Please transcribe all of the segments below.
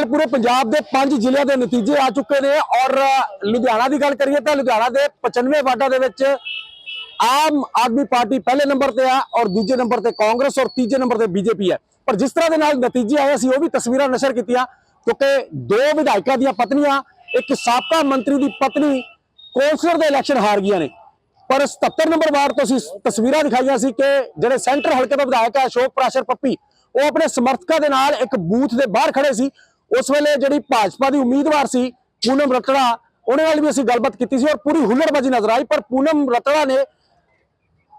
ਫਿਲਹਾਲ ਪੂਰੇ ਪੰਜਾਬ ਦੇ ਪੰਜ ਜ਼ਿਲ੍ਹਿਆਂ ਦੇ ਨਤੀਜੇ ਆ ਚੁੱਕੇ ਨੇ ਔਰ ਲੁਧਿਆਣਾ ਦੀ ਗੱਲ ਕਰੀਏ ਤਾਂ ਲੁਧਿਆਣਾ ਦੇ 95 ਵਾਰਡਾਂ ਦੇ ਵਿੱਚ ਆਮ ਆਦਮੀ ਪਾਰਟੀ ਪਹਿਲੇ ਨੰਬਰ ਤੇ ਆ ਔਰ ਦੂਜੇ ਨੰਬਰ ਤੇ ਕਾਂਗਰਸ ਔਰ ਤੀਜੇ ਨੰਬਰ ਤੇ ਬੀਜੇਪੀ ਹੈ। ਪਰ ਜਿਸ ਤਰ੍ਹਾਂ ਦੇ ਨਾਲ ਨਤੀਜੇ ਆਏ ਸੀ ਉਹ ਵੀ ਤਸਵੀਰਾਂ ਨਸ਼ਰ ਕੀਤੀਆਂ ਕਿਉਂਕਿ ਦੋ ਵਿਧਾਇਕਾਂ ਦੀਆਂ ਪਤਨੀਆਂ, ਇੱਕ ਸਾਬਕਾ ਮੰਤਰੀ ਦੀ ਪਤਨੀ ਕੌਂਸਲਰ ਦੇ ਇਲੈਕਸ਼ਨ ਹਾਰ ਗਈਆਂ ਨੇ। ਪਰ 77 ਨੰਬਰ ਵਾਰਡ ਤੋਂ ਅਸੀਂ ਤਸਵੀਰਾਂ ਦਿਖਾਈਆਂ ਸੀ ਕਿ ਜਿਹੜੇ ਸੈਂਟਰ ਹਲਕੇ ਦਾ ਵਿਧਾਇਕ ਹੈ ਅਸ਼ੋਕ ਪ੍ਰਾਸ਼ਰ ਪੱਪੀ, ਉਹ ਆਪਣੇ ਸਮਰਥਕਾਂ ਦੇ ਨਾਲ ਇੱਕ ਬੂਥ ਦੇ ਬਾਹਰ ਖੜੇ ਸੀ ਉਸ ਵੇਲੇ ਜਿਹੜੀ ਭਾਜਪਾ ਦੀ ਉਮੀਦਵਾਰ ਸੀ ਪੂਨਮ ਰਤੜਾ ਉਹਨੇ ਨਾਲ ਵੀ ਅਸੀਂ ਗੱਲਬਾਤ ਕੀਤੀ ਸੀ ਔਰ ਪੂਰੀ ਹੁੱਲੜਬਾਜ਼ੀ ਨਜ਼ਰ ਆਈ ਪਰ ਪੂਨਮ ਰਤੜਾ ਨੇ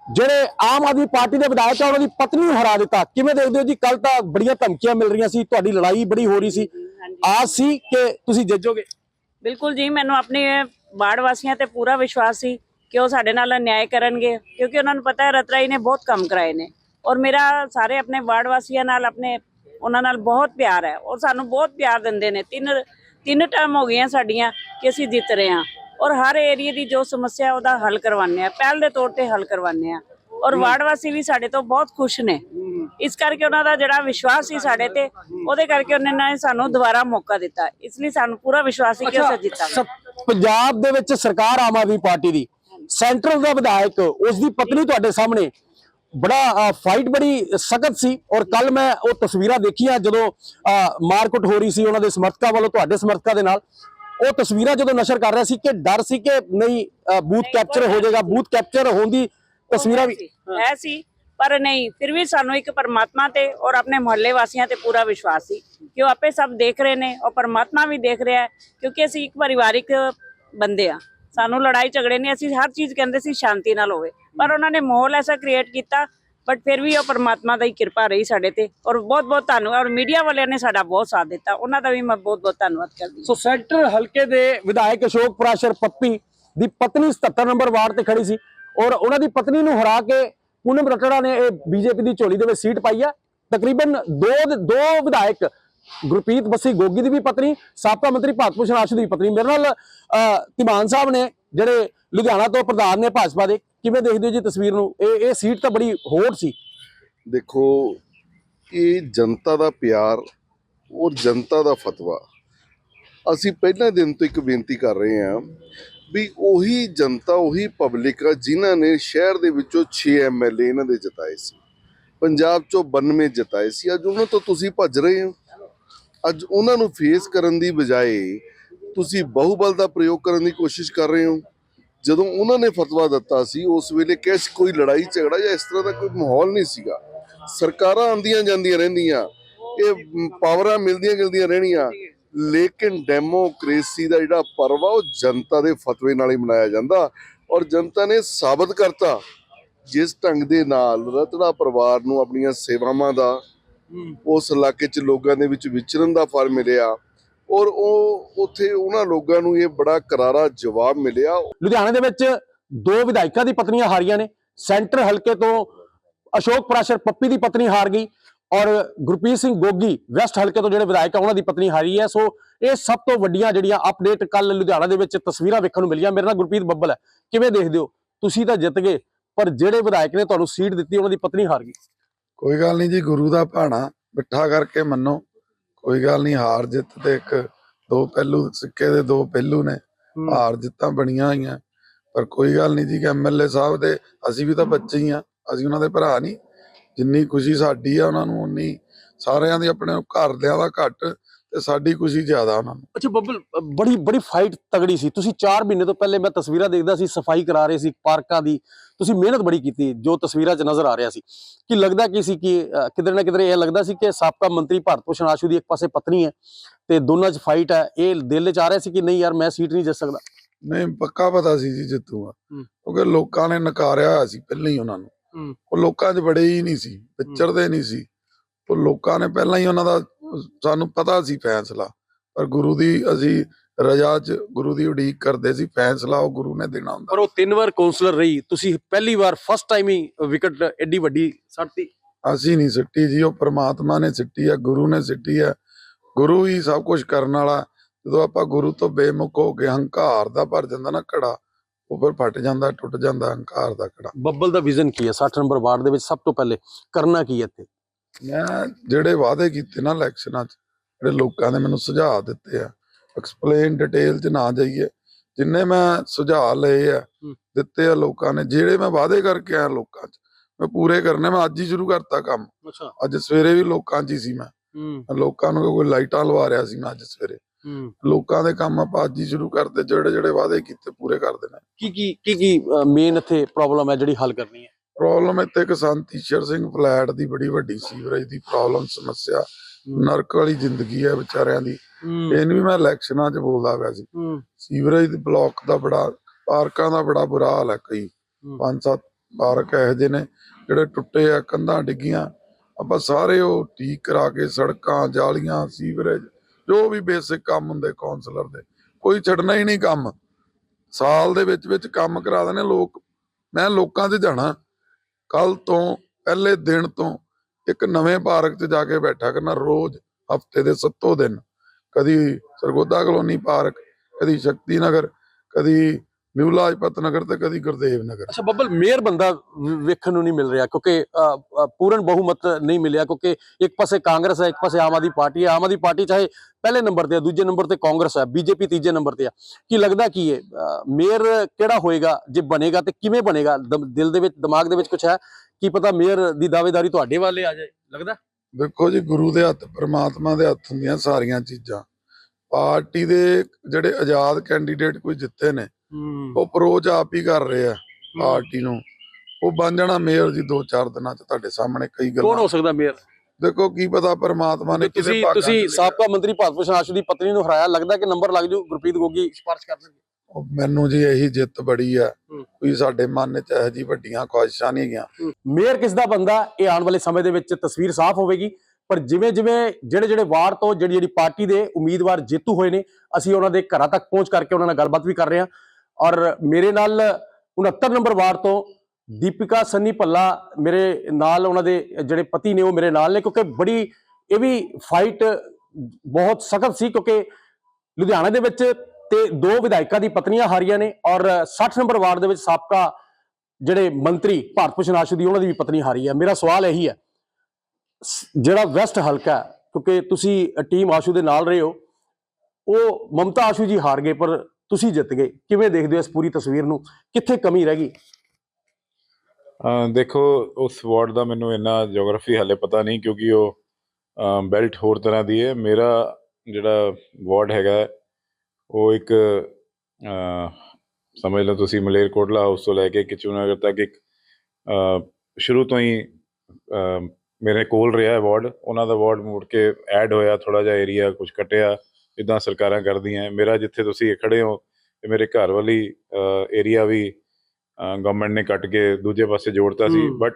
ਜਿਹੜੇ ਆਮ ਆਦਮੀ ਪਾਰਟੀ ਦੇ ਵਿਧਾਇਕ ਆ ਉਹਨਾਂ ਦੀ ਪਤਨੀ ਨੂੰ ਹਰਾ ਦਿੱਤਾ। ਕਿਵੇਂ ਦੇਖਦੇ ਹੋ ਜੀ? ਕੱਲ ਤਾਂ ਬੜੀਆਂ ਧਮਕੀਆਂ ਮਿਲ ਰਹੀਆਂ ਸੀ ਤੁਹਾਡੀ ਲੜਾਈ ਬੜੀ ਹੋ ਰਹੀ ਸੀ। ਆਸ ਸੀ ਕਿ ਤੁਸੀਂ ਜਿੱਜੋਗੇ ਬਿਲਕੁਲ ਜੀ ਮੈਨੂੰ ਆਪਣੇ ਬਾੜ ਵਾਸੀਆਂ ਤੇ ਪੂਰਾ ਵਿਸ਼ਵਾਸ ਸੀ ਕਿ ਉਹ ਸਾਡੇ ਨਾਲ ਨਿਆਂ ਕਰਨਗੇ ਕਿਉਂਕਿ ਉਹਨਾਂ ਨੂੰ ਪਤਾ ਹੈ ਰਤਰਾਈ ਨੇ ਬਹੁਤ ਕੰਮ ਕਰਾਏ ਨੇ। ਔਰ ਮੇਰਾ ਸਾਰੇ ਆਪਣੇ ਬਾੜ ਵਾਸੀਆਂ ਨਾਲ ਆਪਣੇ ਉਹਨਾਂ ਨਾਲ ਬਹੁਤ ਪਿਆਰ ਹੈ। ਔਰ ਸਾਨੂੰ ਬਹੁਤ ਪਿਆਰ ਦਿੰਦੇ ਨੇ। ਤਿੰਨ ਤਿੰਨ ਟਰਮ ਹੋ ਗਈਆਂ ਸਾਡੀਆਂ ਕਿ ਅਸੀਂ ਜਿੱਤ ਰਹੇ ਹਾਂ। ਔਰ ਹਰ ਏਰੀਆ ਦੀ ਜੋ ਸਮੱਸਿਆ ਉਹਦਾ ਹੱਲ ਕਰਵਾਉਂਦੇ ਆ ਪਹਿਲ ਦੇ ਤੌਰ ਤੇ ਹੱਲ ਕਰਵਾਉਂਦੇ ਆ ਔਰ ਵਾਰਡ ਵਾਸੀ ਵੀ ਸਾਡੇ ਤੋਂ ਬਹੁਤ ਖੁਸ਼ ਨੇ। ਇਸ ਕਰਕੇ ਉਹਨਾਂ ਦਾ ਜਿਹੜਾ ਵਿਸ਼ਵਾਸ ਸੀ ਸਾਡੇ ਤੇ ਉਹਦੇ ਕਰਕੇ ਉਹਨਾਂ ਨੇ ਸਾਨੂੰ ਦੁਬਾਰਾ ਮੌਕਾ ਦਿੱਤਾ। ਇਸ ਲਈ ਸਾਨੂੰ ਪੂਰਾ ਵਿਸ਼ਵਾਸ ਸੀ ਕਿ ਅਸੀਂ ਜਿੱਤਾਂਗੇ। ਪੰਜਾਬ ਦੇ ਵਿੱਚ ਸਰਕਾਰ ਆਮ ਆਦਮੀ ਪਾਰਟੀ ਦੀ। ਸੈਂਟਰਲ ਦਾ ਵਿਧਾਇਕ ਉਸ ਦੀ ਪਤਨੀ ਤੁਹਾਡੇ ਸਾਹਮਣੇ। ਬੜਾ ਫਾਈਟ ਬੜੀ ਸਖਤ ਸੀ ਔਰ ਕੱਲ ਮੈਂ ਉਹ ਤਸਵੀਰਾਂ ਦੇਖੀਆਂ ਜਦੋਂ ਮਾਰਕਟ ਹੋ ਰਹੀ ਸੀ ਉਹਨਾਂ ਦੇ ਸਮਰਥਕਾਂ ਵੱਲੋਂ ਤੁਹਾਡੇ ਸਮਰਥਕਾਂ ਦੇ ਨਾਲ। ਉਹ ਤਸਵੀਰਾਂ ਜਦੋਂ ਨਸ਼ਰ ਕਰ ਰਿਹਾ ਸੀ ਕਿ ਡਰ ਸੀ ਕਿ ਨਹੀਂ ਬੂਥ ਕੈਪਚਰ ਹੋ ਜਾਏਗਾ ਬੂਥ ਕੈਪਚਰ ਹੋਣ ਦੀ ਤਸਵੀਰਾਂ ਵੀ ਹੈ ਸੀ ਪਰ ਨਹੀਂ ਫਿਰ ਵੀ ਸਾਨੂੰ ਇੱਕ ਪਰਮਾਤਮਾ ਤੇ ਔਰ ਆਪਣੇ ਮੁਹੱਲੇ ਵਾਸੀਆਂ ਤੇ ਪੂਰਾ ਵਿਸ਼ਵਾਸ ਸੀ ਕਿ ਉਹ ਆਪੇ ਸਭ ਦੇਖ ਰਹੇ ਨੇ ਔਰ ਪਰਮਾਤਮਾ ਵੀ ਦੇਖ ਰਿਹਾ ਹੈ ਕਿਉਂਕਿ ਅਸੀਂ ਇੱਕ ਪਰਿਵਾਰਿਕ ਬੰਦੇ ਆ ਸਾਨੂੰ ਲੜਾਈ ਝਗੜੇ ਨਹੀਂ, ਅਸੀਂ ਹਰ ਚੀਜ਼ ਕਹਿੰਦੇ ਸੀ ਸ਼ਾਂਤੀ ਨਾਲ ਹੋਵੇ। ਪਰ ਉਹਨਾਂ ਨੇ ਮਾਹੌਲ ਐਸਾ ਕ੍ਰੀਏਟ ਕੀਤਾ ਬਟ ਫਿਰ ਵੀ ਉਹ ਪਰਮਾਤਮਾ ਦਾ ਹੀ ਕਿਰਪਾ ਰਹੀ ਸਾਡੇ ਤੇ। ਔਰ ਬਹੁਤ ਬਹੁਤ ਧੰਨਵਾਦ। ਔਰ ਮੀਡੀਆ ਵਾਲਿਆਂ ਨੇ ਸਾਡਾ ਬਹੁਤ ਸਾਥ ਦਿੱਤਾ। ਉਹਨਾਂ ਦਾ ਵੀ ਮੈਂ ਬਹੁਤ ਬਹੁਤ ਧੰਨਵਾਦ ਕਰਦੀ ਸੋ ਸੈਂਟਰ ਹਲਕੇ ਦੇ ਵਿਧਾਇਕ ਅਸ਼ੋਕ ਪ੍ਰਾਸ਼ਰ ਪੱਪੀ ਦੀ ਪਤਨੀ 77 ਨੰਬਰ ਵਾਰਡ ਤੇ ਖੜੀ ਸੀ। ਔਰ ਉਹਨਾਂ ਦੀ ਪਤਨੀ ਨੂੰ ਹਰਾ ਕੇ ਪੂਨਮ ਰਟੜਾ ਨੇ ਇਹ ਬੀਜੇਪੀ ਦੀ ਝੋਲੀ ਦੇ ਵਿੱਚ ਸੀਟ ਪਾਈ ਆ। ਤਕਰੀਬਨ ਦੋ ਦੋ ਵਿਧਾਇਕ ਗੁਰਪ੍ਰੀਤ ਬੱਸੀ ਗੋਗੀ ਦੀ ਵੀ ਪਤਨੀ, ਸਾਬਕਾ ਮੰਤਰੀ ਭਾਰਤ ਭੂਸ਼ਣ ਆਸ਼ੂ ਦੀ ਪਤਨੀ। ਮੇਰੇ ਨਾਲ ਤਿਮਾਨ ਸਾਹਿਬ ਨੇ ਜਿਹੜੇ ਲੁਧਿਆਣਾ ਤੋਂ ਪ੍ਰਧਾਨ ਨੇ ਭਾਜਪਾ ਦੇ, ਕਿਵੇਂ ਦੇਖਦੇ ਹੋ ਜੀ ਤਸਵੀਰ ਨੂੰ? ਇਹ ਇਹ ਸੀਟ ਤਾਂ ਬੜੀ ਹੋੜ ਸੀ। ਦੇਖੋ, ਇਹ ਜਨਤਾ ਦਾ ਪਿਆਰ ਔਰ ਜਨਤਾ ਦਾ ਫਤਵਾ। ਅਸੀਂ ਪਹਿਲਾਂ ਦਿਨ ਤੋਂ ਇੱਕ ਬੇਨਤੀ ਕਰ ਰਹੇ ਹਾਂ ਵੀ ਉਹੀ ਜਨਤਾ, ਉਹੀ ਪਬਲਿਕ ਆ ਜਿਨ੍ਹਾਂ ਨੇ ਸ਼ਹਿਰ ਦੇ ਵਿੱਚੋਂ 6 ਐਮਐਲਏ ਇਹਨਾਂ ਦੇ ਜਿਤਾਏ ਸੀ। ਪੰਜਾਬ ਚੋਂ 92 ਜਿਤਾਏ ਸੀ। ਅੱਜ ਉਹਨਾਂ ਤੋਂ ਤੁਸੀਂ ਭੱਜ ਰਹੇ ਹੋ। ਅੱਜ ਉਹਨਾਂ ਨੂੰ ਫੇਸ ਕਰਨ ਦੀ ਬਜਾਏ ਤੁਸੀਂ ਬਹੁਬਲ ਦਾ ਪ੍ਰਯੋਗ ਕਰਨ ਦੀ ਕੋਸ਼ਿਸ਼ ਕਰ ਰਹੇ ਹੋ। ਜਦੋਂ ਉਹਨਾਂ ਨੇ ਫਤਵਾ ਦਿੱਤਾ ਸੀ, ਉਸ ਵੇਲੇ ਕਿਸ ਕੋਈ ਲੜਾਈ ਝਗੜਾ ਜਾਂ ਇਸ ਤਰ੍ਹਾਂ ਦਾ ਕੋਈ ਮਾਹੌਲ ਨਹੀਂ ਸੀਗਾ। ਸਰਕਾਰਾਂ ਆਉਂਦੀਆਂ ਜਾਂਦੀਆਂ ਰਹਿੰਦੀਆਂ, ਇਹ ਪਾਵਰਾਂ ਮਿਲਦੀਆਂ ਗਿਲਦੀਆਂ ਰਹਿਣੀਆਂ, ਲੇਕਿਨ ਡੈਮੋਕ੍ਰੇਸੀ ਦਾ ਜਿਹੜਾ ਪਰਵ ਆ ਉਹ ਜਨਤਾ ਦੇ ਫਤਵੇ ਨਾਲ ਹੀ ਮਨਾਇਆ ਜਾਂਦਾ ਔਰ ਜਨਤਾ ਨੇ ਸਾਬਤ ਕਰਤਾ। ਜਿਸ ਢੰਗ ਦੇ ਨਾਲ ਰਤੜਾ ਪਰਿਵਾਰ ਨੂੰ ਆਪਣੀਆਂ ਸੇਵਾਵਾਂ ਦਾ ਉਸ ਇਲਾਕੇ 'ਚ ਲੋਕਾਂ ਦੇ ਵਿੱਚ ਵਿਚਰਨ ਦਾ ਫਲ ਮਿਲਿਆ। ਔਰ ਉਹ ਉੱਥੇ ਉਹਨਾਂ ਲੋਕਾਂ ਨੂੰ ਇਹ ਬੜਾ ਕਰਾਰਾ ਜਵਾਬ ਮਿਲਿਆ। ਲੁਧਿਆਣੇ ਦੇ ਵਿੱਚ ਦੋ ਵਿਧਾਇਕਾਂ ਦੀ ਪਤਨੀਆਂ ਹਾਰੀਆਂ ਨੇ। ਸੈਂਟਰ ਹਲਕੇ ਤੋਂ ਅਸ਼ੋਕ ਪ੍ਰਾਸ਼ਰ ਪੱਪੀ ਦੀ ਪਤਨੀ ਹਾਰ ਗਈ ਔਰ ਗੁਰਪ੍ਰੀਤ ਸਿੰਘ ਗੋਗੀ ਵੈਸਟ ਹਲਕੇ ਤੋਂ ਜਿਹੜੇ ਵਿਧਾਇਕ ਆ, ਉਹਨਾਂ ਦੀ ਪਤਨੀ ਹਾਰੀ ਹੈ। ਸੋ ਇਹ ਸਭ ਤੋਂ ਵੱਡੀਆਂ ਜਿਹੜੀਆਂ ਅਪਡੇਟ ਕੱਲ ਲੁਧਿਆਣਾ ਦੇ ਵਿੱਚ ਤਸਵੀਰਾਂ ਵੇਖਣ ਨੂੰ ਮਿਲੀਆਂ। ਮੇਰੇ ਨਾਲ ਗੁਰਪ੍ਰੀਤ ਬੱਬਲ ਹੈ। ਕਿਵੇਂ ਦੇਖਦੇ ਹੋ? ਤੁਸੀਂ ਤਾਂ ਜਿੱਤ ਗਏ, ਪਰ ਜਿਹੜੇ ਵਿਧਾਇਕ ਨੇ ਤੁਹਾਨੂੰ ਸੀਟ ਦਿੱਤੀ, ਉਹਨਾਂ ਦੀ ਪਤਨੀ ਹਾਰ ਗਈ। ਕੋਈ ਗੱਲ ਨਹੀਂ ਜੀ ਗੁਰੂ ਦਾ ਭਾਣਾ ਮਿੱਠਾ ਕਰਕੇ ਮੰਨੋ। ਕੋਈ ਗੱਲ ਨਹੀਂ ਹਾਰ ਜਿੱਤ ਤੇ ਇੱਕ ਦੋ ਪਹਿਲੂ ਸਿੱਕੇ ਦੇ ਦੋ ਪਹਿਲੂ ਨੇ। ਹਾਰ ਜਿੱਤਾਂ ਬਣੀਆਂ ਹੋਈਆਂ। ਪਰ ਕੋਈ ਗੱਲ ਨਹੀਂ ਜੀ ਕਿ ਐਮਐਲਏ ਸਾਹਿਬ ਦੇ ਅਸੀਂ ਵੀ ਤਾਂ ਬੱਚੇ ਹੀ ਆ ਅਸੀਂ ਉਹਨਾਂ ਦੇ ਭਰਾ ਨਹੀਂ। ਜਿੰਨੀ ਖੁਸ਼ੀ ਸਾਡੀ ਆ ਉਹਨਾਂ ਨੂੰ ਉਨੀ ਸਾਰਿਆਂ ਦੀ ਆਪਣੇ ਘਰਦਿਆਂ ਦਾ ਘੱਟ। ਤੇ ਸਾਡੀ ਖੁਸ਼ੀ ਜ਼ਿਆਦਾ ਉਹਨਾਂ ਨੂੰ। ਅੱਛਾ ਬੱਬਲ ਬੜੀ ਬੜੀ ਫਾਈਟ ਤਗੜੀ ਸੀ। ਤੁਸੀਂ 4 ਮਹੀਨੇ ਤੋਂ ਪਹਿਲੇ ਮੈਂ ਤਸਵੀਰਾਂ ਦੇਖਦਾ ਸੀ ਸਫ਼ਾਈ ਕਰਾ ਰਹੇ ਸੀ ਪਾਰਕਾਂ ਦੀ। ਤੁਸੀਂ ਮਿਹਨਤ ਬੜੀ ਕੀਤੀ ਜੋ ਤਸਵੀਰਾਂ 'ਚ ਨਜ਼ਰ ਆ ਰਿਹਾ ਸੀ। ਕਿ ਲੱਗਦਾ ਕੀ ਸੀ ਕਿ ਕਿਧਰੇ ਨਾ ਕਿਧਰੇ ਇਹ ਲੱਗਦਾ ਸੀ ਕਿ ਸਾਬਕਾ ਮੰਤਰੀ ਭਾਰਤ ਭੂਸ਼ਣ ਆਸ਼ੂ ਦੀ ਇੱਕ ਪਾਸੇ ਪਤਨੀ ਹੈ ਤੇ ਦੋਨਾਂ 'ਚ ਫਾਈਟ ਹੈ। ਇਹ ਦਿਲ 'ਚ ਆ ਰਿਹਾ ਸੀ ਕਿ ਨਹੀਂ ਯਾਰ ਮੈਂ ਸੀਟ ਨਹੀਂ ਜਿੱਤ ਸਕਦਾ? ਨਹੀਂ ਪੱਕਾ ਪਤਾ ਸੀ ਜੀ ਜਿੱਤੂਗਾ। ਕਿਉਂਕਿ ਲੋਕਾਂ ਨੇ ਨਕਾਰਿਆ ਹੋਇਆ ਸੀ ਪਹਿਲਾਂ ਹੀ ਉਹਨਾਂ ਨੂੰ। ਉਹ ਲੋਕਾਂ 'ਚ ਬੜੇ ਹੀ ਨਹੀਂ ਸੀ ਵਿਚਰਦੇ ਨਹੀਂ ਸੀ। ਉਹ ਲੋਕਾਂ ਨੇ ਪਹਿਲਾਂ ਹੀ ਉਹਨਾਂ ਦਾ ਸਾਨੂੰ ਪਤਾ ਸੀ ਫੈਸਲਾ ਪਰ ਗੁਰੂ ਦੀ ਅਸੀਂ ਰਜਾ 'ਚ ਗੁਰੂ ਦੀ ਉਡੀਕ ਕਰਦੇ ਸੀ ਫੈਸਲਾ ਉਹ ਗੁਰੂ ਨੇ ਦੇਣਾ ਹੁੰਦਾ। ਪਰ ਉਹ ਤਿੰਨ ਵਾਰ ਕਾਉਂਸਲਰ ਰਹੀ ਤੁਸੀਂ ਪਹਿਲੀ ਵਾਰ ਫਸਟ ਟਾਈਮ ਹੀ ਵਿਕਟ ਐਡੀ ਵੱਡੀ ਸੱਟਤੀ। ਅਸੀਂ ਨਹੀਂ ਸਿੱਟੀ ਜੀ ਉਹ ਪ੍ਰਮਾਤਮਾ ਨੇ ਸਿੱਟੀ ਆ ਗੁਰੂ ਨੇ ਸਿੱਟੀ ਆ ਗੁਰੂ ਹੀ ਸਭ ਕੁਝ ਕਰਨ ਵਾਲਾ ਜਦੋਂ ਆਪਾਂ ਗੁਰੂ ਤੋਂ ਬੇਮੁਖ ਹੋ ਕੇ ਹੰਕਾਰ ਦਾ ਭਰ ਜਾਂਦਾ ਨਾ ਘੜਾ ਉਹ ਫਿਰ ਫਟ ਜਾਂਦਾ ਟੁੱਟ ਜਾਂਦਾ ਹੰਕਾਰ ਦਾ ਘੜਾ। ਬੱਬਲ ਦਾ ਵਿਜ਼ਨ ਕੀ ਹੈ? 60 ਨੰਬਰ ਵਾਰਡ ਦੇ ਵਿੱਚ ਸਭ ਤੋਂ ਪਹਿਲੇ ਕਰਨਾ ਕੀ ਹੈ ਇੱਥੇ? ਮੈਂ ਜਿਹੜੇ ਵਾਅਦੇ ਕੀਤੇ ਨਾ ਇਲੈਕਸ਼ਨਾਂ 'ਚ ਜਿਹੜੇ ਲੋਕਾਂ ਨੇ ਮੈਨੂੰ ਸੁਝਾਅ ਦਿੱਤੇ ਆ ਐਕਸਪਲੇਨ ਡਿਟੇਲ 'ਚ ਨਾ ਜਾਈਏ ਜਿੰਨੇ ਮੈਂ ਸੁਝਾਅ ਲਏ ਆ। ਦਿੱਤੇ ਆ ਲੋਕਾਂ ਨੇ ਜਿਹੜੇ ਮੈਂ ਵਾਅਦੇ ਕਰਕੇ ਆਇਆ ਲੋਕਾਂ 'ਚ ਮੈਂ ਪੂਰੇ ਕਰਨੇ ਮੈਂ ਅੱਜ ਹੀ ਸ਼ੁਰੂ ਕਰਤਾ ਕੰਮ। ਅੱਛਾ। ਅੱਜ ਸਵੇਰੇ ਵੀ ਲੋਕਾਂ 'ਚ ਹੀ ਸੀ ਮੈਂ। ਲੋਕਾਂ ਨੂੰ ਕੋਈ ਲਾਈਟਾਂ ਲਵਾ ਰਿਹਾ ਸੀ ਮੈਂ ਅੱਜ ਸਵੇਰੇ। ਲੋਕਾਂ ਦੇ ਕੰਮ ਆਪਾਂ ਅੱਜ ਹੀ ਸ਼ੁਰੂ ਕਰਤੇ ਜਿਹੜੇ ਜਿਹੜੇ ਵਾਅਦੇ ਕੀਤੇ ਪੂਰੇ ਕਰ ਦੇਣੇ ਕੀ ਕੀ ਕੀ ਕੀ ਮੇਨ ਇੱਥੇ ਪ੍ਰੋਬਲਮ ਹੈ ਜਿਹੜੀ ਹੱਲ ਕਰਨੀ ਹੈ? ਪ੍ਰੋਬਲਮ ਇੱਥੇ ਕਿਸਾਨ ਤੀਸ਼ਰ ਸਿੰਘ ਫਲੈਟ ਦੀ ਬੜੀ ਵੱਡੀ ਸੀਵਰੇਜ ਦੀ ਪ੍ਰੋਬਲਮ ਸਮੱਸਿਆ ਨਰਕ ਵਾਲੀ ਜ਼ਿੰਦਗੀ ਹੈ ਵਿਚਾਰਿਆਂ ਦੀ। ਇਹਨੂੰ ਵੀ ਮੈਂ ਇਲੈਕਸ਼ਨਾਂ 'ਚ ਬੋਲਦਾ ਪਿਆ ਸੀ। ਸੀਵਰੇਜ ਦੇ ਬਲਾਕ ਦਾ ਬੜਾ ਪਾਰਕਾਂ ਦਾ ਬੜਾ ਬੁਰਾ ਹਾਲ ਹੈ ਕਈ। ਪੰਜ ਸੱਤ ਪਾਰਕ ਇਹੋ ਜਿਹੇ ਨੇ ਜਿਹੜੇ ਟੁੱਟੇ ਆ ਕੰਧਾਂ ਡਿੱਗੀਆਂ। ਆਪਾਂ ਸਾਰੇ ਉਹ ਠੀਕ ਕਰਾ ਕੇ ਸੜਕਾਂ ਜਾਲੀਆਂ ਸੀਵਰੇਜ ਜੋ ਵੀ ਬੇਸਿਕ ਕੰਮ ਹੁੰਦੇ ਕਾਉਂਸਲਰ ਦੇ ਕੋਈ ਛੱਡਣਾ ਹੀ ਨਹੀਂ ਕੰਮ। ਸਾਲ ਦੇ ਵਿੱਚ ਵਿੱਚ ਕੰਮ ਕਰਾ ਦੇਣੇ ਲੋਕ। ਮੈਂ ਲੋਕਾਂ 'ਚ ਜਾਣਾ। ਕੱਲ ਤੋਂ, ਪਹਿਲੇ ਦਿਨ ਤੋਂ ਇੱਕ ਨਵੇਂ ਪਾਰਕ 'ਚ ਜਾ ਕੇ ਬੈਠਾ ਕਰਨਾ ਰੋਜ਼, ਹਫ਼ਤੇ ਦੇ ਸੱਤੋਂ ਦਿਨ। ਕਦੀ ਸਰਗੋਦਾ ਕਲੋਨੀ ਪਾਰਕ, ਕਦੀ ਸ਼ਕਤੀ ਨਗਰ ਕਦੀ ਨਿਊ ਲਾਜਪਤ ਨਗਰ ਤੇ ਕਦੀ ਗੁਰਦੇਵ ਨਗਰ। ਅੱਛਾ ਬੱਬਲ ਮੇਅਰ ਬੰਦਾ ਵੇਖਣ ਨੂੰ ਨਹੀਂ ਮਿਲ ਰਿਹਾ ਕਿਉਂਕਿ ਪੂਰਨ ਬਹੁਮਤ ਨਹੀਂ ਮਿਲਿਆ ਕਿਉਂਕਿ ਇੱਕ ਪਾਸੇ ਕਾਂਗਰਸ ਹੈ ਇੱਕ ਪਾਸੇ ਆਮ ਆਦਮੀ ਪਾਰਟੀ ਹੈ। ਆਮ ਆਦਮੀ ਪਾਰਟੀ ਚਾਹੇ ਪਹਿਲੇ ਨੰਬਰ ਤੇ ਹੈ ਦੂਜੇ ਨੰਬਰ ਤੇ ਕਾਂਗਰਸ ਹੈ ਬੀਜੇਪੀ ਤੀਜੇ ਨੰਬਰ ਤੇ ਆ। ਕੀ ਲੱਗਦਾ ਕੀ ਹੈ ਮੇਅਰ ਕਿਹੜਾ ਹੋਏਗਾ ਜੇ ਬਣੇਗਾ ਤੇ ਕਿਵੇਂ ਬਣੇਗਾ? ਦਿਲ ਦੇ ਵਿੱਚ ਦਿਮਾਗ ਦੇ ਵਿੱਚ ਕੁਝ ਹੈ? ਕੀ ਪਤਾ ਮੇਅਰ ਦੀ ਦਾਅਵੇਦਾਰੀ ਤੁਹਾਡੇ ਵਾਲੇ ਆ ਜਾਏ ਲੱਗਦਾ? ਦੇਖੋ ਜੀ ਗੁਰੂ ਦੇ ਹੱਥ ਪ੍ਰਮਾਤਮਾ ਦੇ ਹੱਥ ਹੁੰਦੀਆਂ ਸਾਰੀਆਂ ਚੀਜ਼ਾਂ। ਪਾਰਟੀ ਦੇ ਜਿਹੜੇ ਆਜ਼ਾਦ ਕੈਂਡੀਡੇਟ ਕੋਈ ਜਿੱਤੇ ਨੇ ਉਹ ਅਪਰੋਚ ਆਪ ਹੀ ਕਰ ਰਹੇ ਆ ਪਾਰਟੀ ਨੂੰ। ਉਹ ਬਣ ਜਾਣਾ ਮੇਅਰ ਜੀ ਦੋ ਚਾਰ ਦਿਨਾਂ ਚ ਤੁਹਾਡੇ ਸਾਹਮਣੇ ਕਈ ਕੌਣ ਗੱਲਾਂ ਹੋ ਸਕਦਾ ਮੇਅਰ? ਦੇਖੋ ਕੀ ਪਤਾ ਪ੍ਰਮਾਤਮਾ ਨੇ ਕਿਸੇ ਤੁਸੀਂ ਭਾਗਾਂ ਤੁਸੀਂ। ਸਾਬਕਾ ਮੰਤਰੀ ਭਾਰਤ ਭੂਸ਼ਣ ਆਸ਼ੂ ਦੀ ਪਤਨੀ ਨੂੰ ਹਰਾਇਆ ਲੱਗਦਾ ਕਿ ਨੰਬਰ ਲੱਗ ਜੂ ਗੁਰਪ੍ਰੀਤ ਗੋਗੀ? ਸਪਾਰਸ਼ ਕਰ ਦੇਣਗੇ। ਉਹ ਮੈਨੂੰ ਜੀ ਇਹੀ ਜਿੱਤ ਬੜੀ ਆ। ਕੋਈ ਸਾਡੇ ਮਨ 'ਚ ਇਹੋ ਜੀ ਵੱਡੀਆਂ ਖੁਆਇਸ਼ਾਂ ਨਹੀਂ ਹੈਗੀਆਂ। ਮੇਅਰ ਕਿਸ ਦਾ ਬੰਦਾ? ਇਹ ਆਉਣ ਵਾਲੇ ਸਮੇਂ ਦੇ ਵਿੱਚ ਤਸਵੀਰ ਸਾਫ਼ ਹੋਵੇਗੀ। ਪਰ ਜਿਵੇਂ ਜਿਵੇਂ ਜਿਹੜੇ ਜਿਹੜੇ ਵਾਰ ਤੋਂ ਜਿਹੜੀ ਜਿਹੜੀ ਪਾਰਟੀ ਦੇ ਉਮੀਦਵਾਰ ਜੇਤੂ ਹੋਏ ਨੇ ਅਸੀਂ ਉਹਨਾਂ ਦੇ ਘਰਾਂ ਤੱਕ ਪਹੁੰਚ ਕਰਕੇ ਉਹਨਾਂ ਨਾਲ ਗੱਲਬਾਤ ਵੀ ਕਰ ਰਹੇ ਹਾਂ। ਔਰ ਮੇਰੇ ਨਾਲ 69 ਨੰਬਰ ਵਾਰਡ ਤੋਂ ਦੀਪਿਕਾ ਸੰਨੀ ਭੱਲਾ ਮੇਰੇ ਨਾਲ ਉਹਨਾਂ ਦੇ, ਜਿਹੜੇ ਪਤੀ ਨੇ ਉਹ ਮੇਰੇ ਨਾਲ ਨੇ, ਕਿਉਂਕਿ ਬੜੀ ਇਹ ਵੀ ਫਾਈਟ ਬਹੁਤ ਸਖਤ ਸੀ, ਕਿਉਂਕਿ ਲੁਧਿਆਣਾ ਦੇ ਵਿੱਚ ਤੇ ਦੋ ਵਿਧਾਇਕਾਂ ਦੀ ਪਤਨੀਆਂ ਹਾਰੀਆਂ ਨੇ ਔਰ 60 ਨੰਬਰ ਵਾਰਡ ਦੇ ਵਿੱਚ ਸਾਬਕਾ ਜਿਹੜੇ ਮੰਤਰੀ ਭਾਰਤ ਭੂਸ਼ਣ ਆਸ਼ੂ ਦੀ, ਉਹਨਾਂ ਦੀ ਵੀ ਪਤਨੀ ਹਾਰੀ ਹੈ। ਮੇਰਾ ਸਵਾਲ ਇਹੀ ਹੈ ਜਿਹੜਾ ਵੈਸਟ ਹਲਕਾ ਕਿਉਂਕਿ ਤੁਸੀਂ ਟੀਮ ਆਸ਼ੂ ਦੇ ਨਾਲ ਰਹੇ ਹੋ, ਉਹ ਮਮਤਾ ਆਸ਼ੂ ਜੀ ਹਾਰ ਗਏ, ਪਰ ਤੁਸੀਂ ਜਿੱਤ ਗਏ। ਕਿਵੇਂ ਦੇਖਦੇ ਹੋ ਇਸ ਪੂਰੀ ਤਸਵੀਰ ਨੂੰ? ਕਿੱਥੇ ਕਮੀ ਰਹਿ ਗਈ? ਦੇਖੋ, ਉਸ ਵਾਰਡ ਦਾ ਮੈਨੂੰ ਇੰਨਾ ਜੀਓਗ੍ਰਾਫੀ ਹਾਲੇ ਪਤਾ ਨਹੀਂ ਕਿਉਂਕਿ ਉਹ ਬੈਲਟ ਹੋਰ ਤਰ੍ਹਾਂ ਦੀ ਹੈ। ਮੇਰਾ ਜਿਹੜਾ ਵਾਰਡ ਹੈਗਾ, ਉਹ ਇੱਕ ਸਮਝ ਲਓ ਤੁਸੀਂ ਮਲੇਰਕੋਟਲਾ ਹਾਊਸ ਤੋਂ ਲੈ ਕੇ ਕਿਚੂ ਨਗਰ ਤੱਕ ਇੱਕ ਸ਼ੁਰੂ ਤੋਂ ਹੀ ਮੇਰੇ ਕੋਲ ਰਿਹਾ ਵਾਰਡ। ਉਹਨਾਂ ਦਾ ਵਾਰਡ ਮੁੜ ਕੇ ਐਡ ਹੋਇਆ ਥੋੜਾ ਜਿਹਾ ਏਰੀਆ ਕੁਝ ਕਟਿਆ। ਇਦਾਂ ਸਰਕਾਰਾਂ ਕਰਦੀਆਂ ਮੇਰਾ ਜਿੱਥੇ ਤੁਸੀਂ ਖੜੇ ਹੋ ਇਹ ਮੇਰੇ ਘਰ ਵਾਲੀ ਏਰੀਆ ਵੀ ਗਵਰਨਮੈਂਟ ਨੇ ਕੱਟ ਕੇ ਦੂਜੇ ਪਾਸੇ ਜੋੜਤਾ ਸੀ। ਬਟ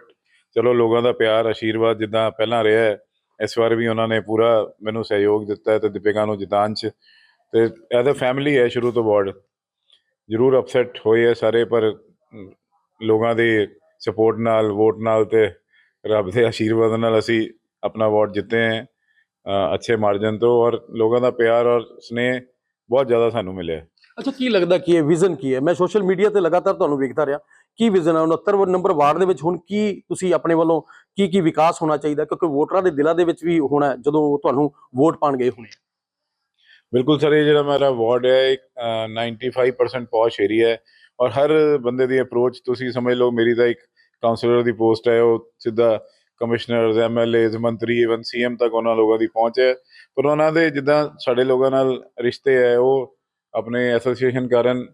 ਚਲੋ ਲੋਕਾਂ ਦਾ ਪਿਆਰ ਆਸ਼ੀਰਵਾਦ ਜਿੱਦਾਂ ਪਹਿਲਾਂ ਰਿਹਾ ਇਸ ਵਾਰ ਵੀ ਉਹਨਾਂ ਨੇ ਪੂਰਾ ਮੈਨੂੰ ਸਹਿਯੋਗ ਦਿੱਤਾ ਹੈ ਤੇ ਦੀਪਿਕਾ ਨੂੰ ਜਿਤਾਉਣ 'ਚ ਤੇ ਐਜ਼ ਅ ਫੈਮਿਲੀ ਹੈ ਸ਼ੁਰੂ ਤੋਂ ਬਾਅਦ ਜ਼ਰੂਰ ਅਪਸੈਟ ਹੋਏ ਹੈ ਸਾਰੇ ਪਰ ਲੋਕਾਂ ਦੇ ਸਪੋਰਟ ਨਾਲ ਵੋਟ ਨਾਲ ਤੇ ਰੱਬ ਦੇ ਆਸ਼ੀਰਵਾਦ ਨਾਲ ਅਸੀਂ ਆਪਣਾ ਵਾਰਡ ਜਿੱਤੇ ਹੈ ਅੱਛੇ ਮਾਰਜਨ ਤੋਂ ਔਰ ਲੋਕਾਂ ਦਾ ਪਿਆਰ ਔਰ ਸਨੇਹ ਬਹੁਤ ਜ਼ਿਆਦਾ ਸਾਨੂੰ ਮਿਲਿਆ। ਅੱਛਾ ਕੀ ਲੱਗਦਾ ਕੀ ਹੈ ਵਿਜ਼ਨ ਕੀ ਹੈ? ਮੈਂ ਸੋਸ਼ਲ ਮੀਡੀਆ ਤੇ ਲਗਾਤਾਰ ਤੁਹਾਨੂੰ ਵੇਖਦਾ ਰਿਹਾ। ਕੀ ਵਿਜ਼ਨ ਹੈ 69 ਨੰਬਰ ਵਾਰਡ ਦੇ ਵਿੱਚ ਹੁਣ ਕੀ ਤੁਸੀਂ ਆਪਣੇ ਵੱਲੋਂ ਕੀ ਕੀ ਵਿਕਾਸ ਹੋਣਾ ਚਾਹੀਦਾ? ਕਿਉਂਕਿ ਵੋਟਰਾਂ ਦੇ ਦਿਲਾਂ ਦੇ ਵਿੱਚ ਵੀ ਹੋਣਾ ਜਦੋਂ ਉਹ ਤੁਹਾਨੂੰ ਵੋਟ ਪਾਣ ਗਏ ਹੋਣੇ ਬਿਲਕੁਲ ਸਰ ਇਹ ਜਿਹੜਾ ਮੇਰਾ ਵਾਰਡ ਹੈ ਇੱਕ ਅ, 95% ਪੌਸ਼ ਏਰੀਆ ਹੈ। ਔਰ ਹਰ ਬੰਦੇ ਦੀ ਅਪਰੋਚ ਤੁਸੀਂ ਸਮਝ ਲਓ ਮੇਰੀ ਤਾਂ ਇੱਕ ਕਾਉਂਸਲਰ ਦੀ ਪੋਸਟ ਹੈ ਉਹ ਸਿੱਧਾ ਕਮਿਸ਼ਨਰਸ ਐਮਐਲਏਜ਼ ਮੰਤਰੀ ਇਵਨ ਸੀਐਮ ਤੱਕ ਉਹਨਾਂ ਲੋਕਾਂ ਦੀ ਪਹੁੰਚ ਹੈ। ਪਰ ਉਹਨਾਂ ਦੇ ਜਿੱਦਾਂ ਸਾਡੇ ਲੋਕਾਂ ਨਾਲ ਰਿਸ਼ਤੇ ਹੈ ਉਹ ਆਪਣੇ ਐਸੋਸੀਏਸ਼ਨ ਕਾਰਨ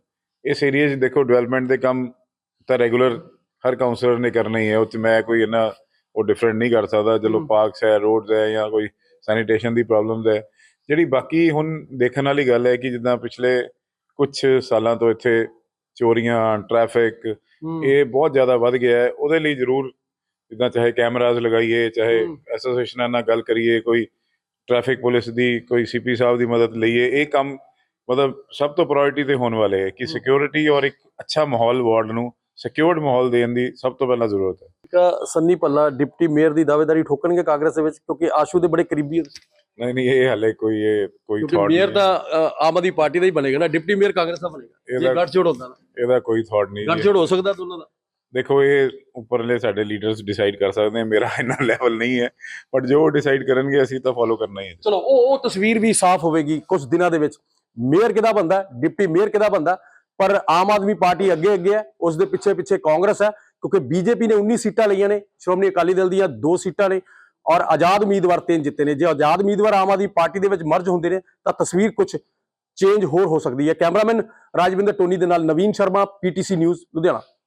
ਇਸ ਏਰੀਆ 'ਚ ਦੇਖੋ ਡਿਵੈਲਪਮੈਂਟ ਦੇ ਕੰਮ ਤਾਂ ਰੈਗੂਲਰ ਹਰ ਕਾਉਂਸਲਰ ਨੇ ਕਰਨਾ ਹੀ ਹੈ। ਉਹ 'ਚ ਮੈਂ ਕੋਈ ਇੰਨਾ ਉਹ ਡਿਫਰੈਂਟ ਨਹੀਂ ਕਰ ਸਕਦਾ। ਚਲੋ ਹਮ। ਪਾਰਕਸ ਹੈ ਰੋਡਸ ਹੈ ਜਾਂ ਕੋਈ ਸੈਨੀਟੇਸ਼ਨ ਦੀ ਪ੍ਰੋਬਲਮਸ ਹੈ। ਜਿਹੜੀ ਬਾਕੀ ਹੁਣ ਦੇਖਣ ਵਾਲੀ ਗੱਲ ਹੈ ਕਿ ਜਿੱਦਾਂ ਪਿਛਲੇ ਕੁਝ ਸਾਲਾਂ ਤੋਂ ਇੱਥੇ ਚੋਰੀਆਂ ਟ੍ਰੈਫਿਕ ਇਹ ਬਹੁਤ ਜ਼ਿਆਦਾ ਵੱਧ ਗਿਆ ਹੈ। ਉਹਦੇ ਲਈ ਜ਼ਰੂਰ ਜਿੱਦਾਂ ਚਾਹੇ ਕੈਮਰਾਜ਼ ਲਗਾਈਏ ਚਾਹੇ। ਐਸੋਸੀਏਸ਼ਨਾਂ ਨਾਲ ਗੱਲ ਕਰੀਏ ਕੋਈ ਟ੍ਰੈਫਿਕ ਪੁਲਿਸ ਦੀ ਕੋਈ ਸੀਪੀ ਸਾਹਿਬ ਦੀ ਮਦਦ ਲਈਏ ਇਹ ਕੰਮ ਮਤਲਬ ਸਭ ਤੋਂ ਪ੍ਰਾਇੋਰਟੀ ਤੇ ਹੋਣ ਵਾਲੇ ਹੈ ਕਿ। ਸਿਕਿਉਰਿਟੀ ਔਰ ਇੱਕ ਅੱਛਾ ਮਾਹੌਲ ਵਾਰਡ ਨੂੰ ਸਿਕਿਉਰਡ ਮਾਹੌਲ ਦੇਣ ਦੀ ਸਭ ਤੋਂ ਪਹਿਲਾਂ ਜ਼ਰੂਰਤ ਹੈ ਇੱਕ ਸੰਨੀ ਭੱਲਾ ਡਿਪਟੀ ਮੇਅਰ ਦੀ ਦਾਅਵੇਦਾਰੀ ਠੋਕਣਗੇ ਕਾਂਗਰਸ ਦੇ ਵਿੱਚ ਕਿਉਂਕਿ ਆਸ਼ੂ ਦੇ ਬੜੇ ਕਰੀਬੀ ਹੋ। ਨਹੀਂ ਨਹੀਂ ਇਹ ਹਾਲੇ ਕੋਈ ਇਹ ਕੋਈ ਥਾਟ ਮੇਅਰ ਤਾਂ ਆਮ ਆਦਮੀ ਪਾਰਟੀ ਦਾ ਹੀ ਬਣੇਗਾ ਨਾ ਡਿਪਟੀ ਮੇਅਰ ਕਾਂਗਰਸ ਦਾ ਬਣੇਗਾ ਜੇ ਗੱਠਜੋੜ ਹੁੰਦਾ ਨਾ ਇਹਦਾ ਕੋਈ ਥਾਟ ਨਹੀਂ। ਗੱਠਜੋੜ ਹੋ ਸਕਦਾ ਦੋਨਾਂ ਦਾ ਦੇਖੋ, ਇਹ ਉੱਪਰਲੇ ਸਾਡੇ ਲੀਡਰਸ ਡਿਸਾਈਡ ਕਰ ਸਕਦੇ ਆ, ਮੇਰਾ ਇੰਨਾ ਲੈਵਲ ਨਹੀਂ ਹੈ ਬਟ ਜੋ ਡਿਸਾਈਡ ਕਰਨਗੇ, ਅਸੀਂ ਤਾਂ ਫੋਲੋ ਕਰਨਾ ਹੀ ਹੈ। ਚਲੋ, ਉਹ ਉਹ ਤਸਵੀਰ ਵੀ ਸਾਫ਼ ਹੋਵੇਗੀ ਕੁਝ ਦਿਨਾਂ ਦੇ ਵਿੱਚ। ਮੇਅਰ ਕਿਹਦਾ ਬੰਦਾ ਡਿਪਟੀ ਮੇਅਰ ਕਿਹਦਾ ਬੰਦਾ ਪਰ ਆਮ ਆਦਮੀ ਪਾਰਟੀ ਅੱਗੇ ਅੱਗੇ ਹੈ, ਉਸ ਦੇ ਪਿੱਛੇ ਪਿੱਛੇ ਕਾਂਗਰਸ ਹੈ, ਕਿਉਂਕਿ ਬੀਜੇਪੀ ਨੇ 19 ਸੀਟਾਂ ਲਈਆਂ ਨੇ, ਸ਼੍ਰੋਮਣੀ ਅਕਾਲੀ ਦਲ ਦੀਆਂ ਦੋ ਸੀਟਾਂ ਨੇ, ਔਰ ਆਜ਼ਾਦ ਉਮੀਦਵਾਰ ਤਿੰਨ ਜਿੱਤੇ ਨੇ। ਜੇ ਆਜ਼ਾਦ ਉਮੀਦਵਾਰ ਆਮ ਆਦਮੀ ਪਾਰਟੀ ਦੇ ਵਿੱਚ ਮਰਜ ਹੁੰਦੇ ਨੇ, ਤਾਂ ਤਸਵੀਰ ਕੁਝ ਚੇਂਜ ਹੋਰ ਹੋ ਸਕਦੀ ਹੈ। ਕੈਮਰਾਮੈਨ ਰਾਜਵਿੰਦਰ ਟੋਨੀ ਦੇ ਨਾਲ ਨਵੀਨ ਸ਼ਰਮਾ, ਪੀਟੀਸੀ ਨਿਊਜ਼, ਲੁਧਿਆਣਾ।